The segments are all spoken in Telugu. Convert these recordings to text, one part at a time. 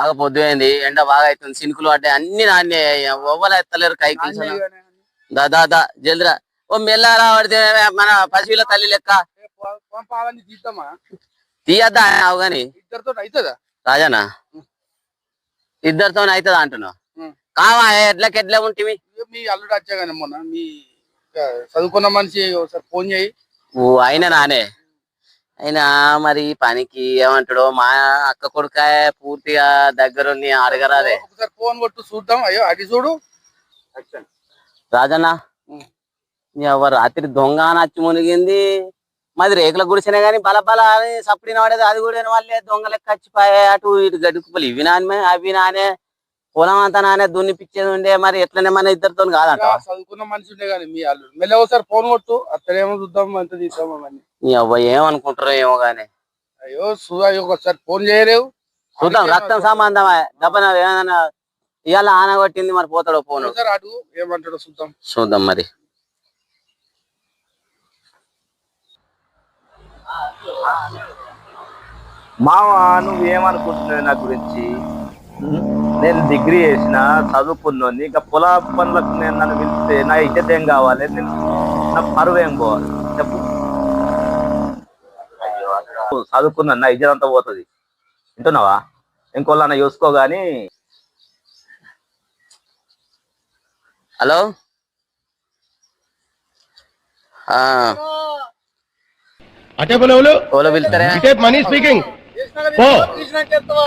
బాగా పొద్దుపోయింది ఎండ బాగా అవుతుంది సినుకులు పడ్డాయి. అన్ని నాన్నే ఎవ్వరు ఎత్తలేరు కైకి దా దా దా జల్దిరా. ఓ మెల్లారా పడితే మన పసివిల తల్లి లెక్క. తీయద్దా అవు గాని ఇద్దరితో అవుతుందా రాజానా ఇద్దరితో అవుతుందా అంటున్నావు. కావా ఎడ్లకి ఎడ్లే ఉంటివి? మీ అల్లుడు వచ్చాగానే మొన్న. మీ చదువుకున్న మనిషి ఒకసారి ఫోన్ చేయి. ఓ ఆయన నానే. అయినా మరి పనికి ఏమంటాడో మా అక్క కొడుక పూర్తిగా దగ్గరుండి అడగరాదే. ఫోన్ కొట్టు చూద్దాం. అయ్యో అది చూడు. రాజన్న. ఎవరు రాత్రి దొంగ నచ్చి మునిగింది. మాది రేకుల గుడిసినే గాని బల బల అని సప్పుడిన వాడేది అది కూడా వాళ్ళే దొంగ లెక్క వచ్చిపోయా అటు ఇటు గడుకుపలు ఇవి నానే అవి నానే పొలం అంతా నానే దున్నిపిచ్చేది ఉండే మరి ఎట్లనే మన ఇద్దరితో కాదంట. చదువుకున్న మనిషి ఉండే కానీ మీ అల్లుడు. మళ్ళీ ఒకసారి ఫోన్ కొట్టు అత్తనేమో చూద్దాం అంత తీద్దాం అని. నీ అవ్వ ఏమనుకుంటారో ఏమో గాని. అయ్యో చూదా ఒకసారి ఫోన్ చేయలేవు. చూద్దాం రక్తం సంబంధమే? దెబ్బన ఏమైనా ఇవాళ ఆన కొట్టింది మరి పోతాడో ఒకసారి అడుగు ఏమంటాడో చూద్దాం. చూద్దాం మరి. మావా నువ్వేమనుకుంటున్నావు నా గురించి? నేను డిగ్రీ చేసిన చదువుకున్నాను ఇంకా పొల పనులకు నేను నన్ను పిలిస్తే నా ఇజ్జత్ ఏం కావాలి? నేను నా పరువు ఏం పోవాలి? చెప్పు. చదువుకున్నాను నా ఇజ్జత్ అంతా పోతుంది. వింటున్నావా? ఇంకోళ్ళన్న చూసుకో గానీ. హలో? ఆ, అటే ఎవరో పిలుస్తారా? Money speaking. ఓ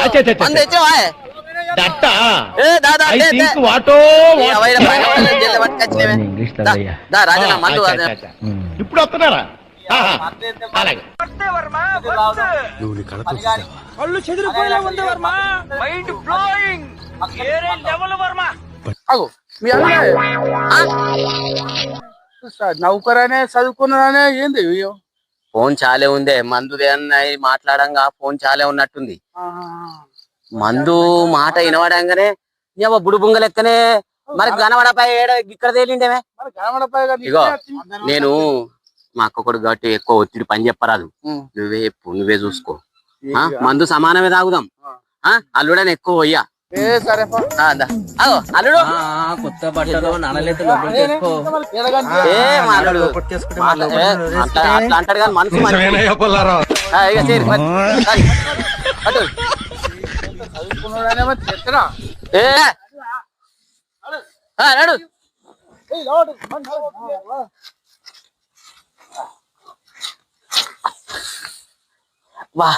అచ్చా అచ్చా? దట్ట? ఏ, దా, దా, ఐ దే, దే. థింక్ వాటో. ఈ అవైన పైన వాళ్ళ జల్లి పట్టుకొచ్చినవే. దా, దా, రాజన్న మందు అదే. ఇప్పుడు వస్తున్నారా? అగో మీ నౌకరనే చదువుకున్నానే ఏంది? ఫోన్ చాలే ఉందే మందు అన్నాయి మాట్లాడంగా ఫోన్ చాలే ఉన్నట్టుంది. మందు మాట వినవడంగానే ఏవో బుడుబుంగ లెక్కనే మరి గనవడపై ఏడ ఇక్కడ తేలిండేమే? ఇగో. నేను మా అక్క కొడుకు కాబట్టి ఎక్కువ ఒత్తిడి పని చెప్పరాదు. నువ్వే నువ్వే చూసుకో. మందు సమానమే తాగుదాం. అల్లుడని ఎక్కువ పోయ్యా. అల్లుడు. కొత్త బట్టలు అట్లా అంటాడు కానీ మనసు నడు. మళ్ళా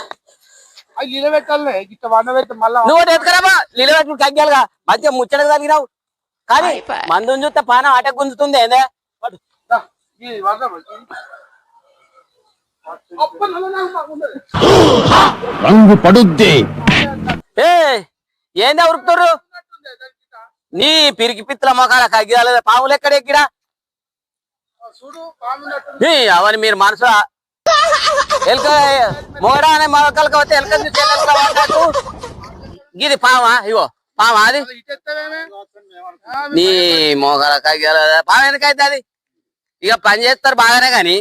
నువ్వు ఎత్తుకరాబా నిలబెట్టుకుని కగ్గాలుగా మంచిగా ముచ్చటగా తగినావు కానీ మందుని చూస్తే పానం అట గుంజుతుంది ఏందే. రంగు పడుద్ది. ఏందే ఉరుకుతుర్రు? నీ పిరికి పిత్తుల మొఖాల కగ్గిరాల పాములు ఎక్కడ ఎక్కిడా నీ అవని మీరు మనసు ఎలుక మోడా అనే మొక్కలకి వస్తే ఎలుక చూసి ఎలుక పడ్డట్టు. గిది పావా ఇగో పామా అది. నీ మొగల కగ్గిరాల పాము ఎందుకైతే అది? ఇక పని చేస్తారు బాగానే గాని